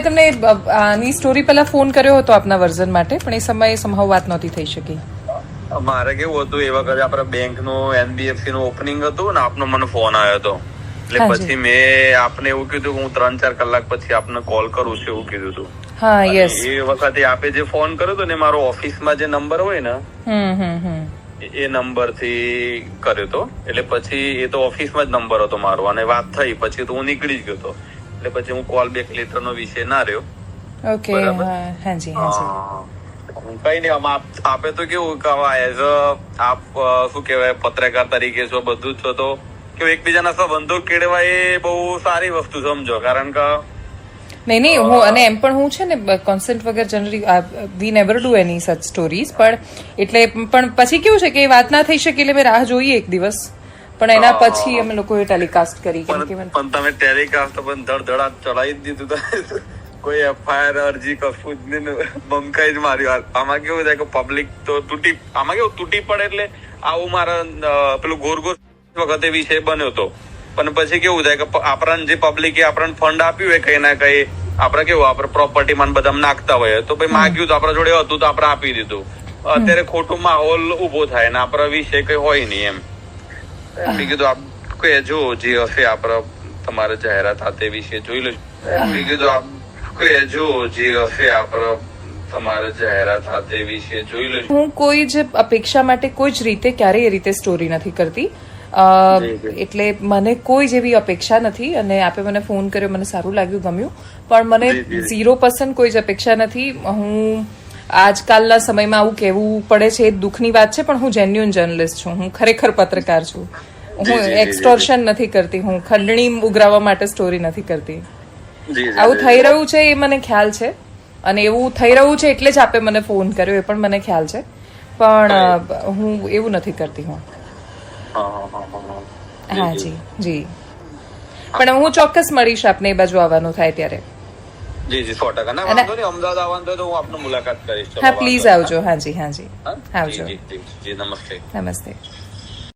મેં તમને આની સ્ટોરી પહેલા ફોન કર્યો હતો આપના વર્ઝન માટે પણ એ સમયે સંભવ વાત નહોતી થઈ શકી. મારે કેવું હતું એ વખતે આપણા બેંકનું એનબીએફસી નું ઓપનિંગ હતું ને આપનો મને ફોન આવ્યો હતો. એટલે પછી મેં આપને એવું કીધું કે હું ત્રણ ચાર કલાક પછી આપને કોલ કરું છું એવું કીધું હતું. હા યસ એ વખતે આપે જે ફોન કર્યો હતો ને મારો ઓફિસમાં જે નંબર હોય ને એ નંબરથી કર્યો હતો. એટલે પછી એ તો ઓફિસમાં જ નંબર હતો મારો અને વાત થઈ પછી તો હું નીકળી જ ગયો હતો. એટલે પછી હું કોલ બેક લેટર નો વિષય ના રહ્યો. ઓકે હાજી હાજી. કઈ નહીં આમ આપે તો કેવું કે એઝ આપ શું કહેવાય પત્રકાર તરીકે છો બધું જ છો તો કે એકબીજાના સંબંધો કેળવા એ બહુ સારી વસ્તુ સમજો કારણ કે નહીં નહીં હું અને એમ પણ હું છે ને કોન્સેન્ટ વગર generally we never do any such stories પણ એટલે પણ પછી કેવું છે કે વાત ના થઈ શકે એટલે મેં રાહ જોઈએ એક દિવસ. પણ એના પછી અમે લોકોએ ટેલિકાસ્ટ કરી કેમ કે પણ તમે ટેલિકાસ્ટ પણ ધડધડા ચડાવી જ દીધું કોઈ એફઆઈઆર અરજી કશું જ નહીં બંકાઈ જ માર્યું. આમાં કેવું થાય કે પબ્લિક તો તૂટી આમાં કેવું તૂટી પડે એટલે આવું મારા પેલું ગોર ગોર વખતે વિષય બન્યો હતો પણ પછી કેવું થાય કે આપણને જે પબ્લિકે આપણને ફંડ આપ્યું હોય કઈ ના કઈ આપણે કેવું આપણે પ્રોપર્ટી માં બધા નાખતા હોય. તો ભાઈ માગ્યું તો આપણા જોડે હતું તો આપણે આપી દીધું. અત્યારે ખોટું માહોલ ઊભો થાય ને આપણા વિશે કઈ હોય નહીં એમ. મેં કીધું આપ કહેજો જે હશે આપણે તમારે જાહેરાત તે વિશે જોઈ લેજો. મેં કીધું આપ કહેજો જે હશે આપણે તમારે જાહેરાત આ વિશે જોઈ લેજો. હું કોઈ જ અપેક્ષા માટે કોઈ જ રીતે ક્યારેય એ રીતે સ્ટોરી નથી કરતી. એટલે મને કોઈ જેવી અપેક્ષા નથી અને આપે મને ફોન કર્યો મને સારું લાગ્યું ગમ્યું. પણ મને ઝીરો પર્સન્ટ કોઈ જ અપેક્ષા નથી. હું આજકાલના સમયમાં આવું કહેવું પડે છે એ દુઃખની વાત છે પણ હું જેન્યુઅન જર્નલિસ્ટ છું. હું ખરેખર પત્રકાર છું. હું એક્સટોર્શન નથી કરતી. હું ખંડણી ઉઘરાવવા માટે સ્ટોરી નથી કરતી. આવું થઈ રહ્યું છે એ મને ખ્યાલ છે. અને એવું થઈ રહ્યું છે એટલે જ આપે મને ફોન કર્યો એ પણ મને ખ્યાલ છે. પણ હું એવું નથી કરતી હા. હા જી. જી. પણ હું ચોક્કસ મળીશ આપને એ બાજુ આવવાનું થાય ત્યારે. જી જી સો ટકા. ના વાંધો નહીં અમદાવાદ આવવાનું તો હું આપને મુલાકાત કરીશ હા પ્લીઝ આવજો. હાજી હાજી આવજો. જી જી નમસ્તે. નમસ્તે.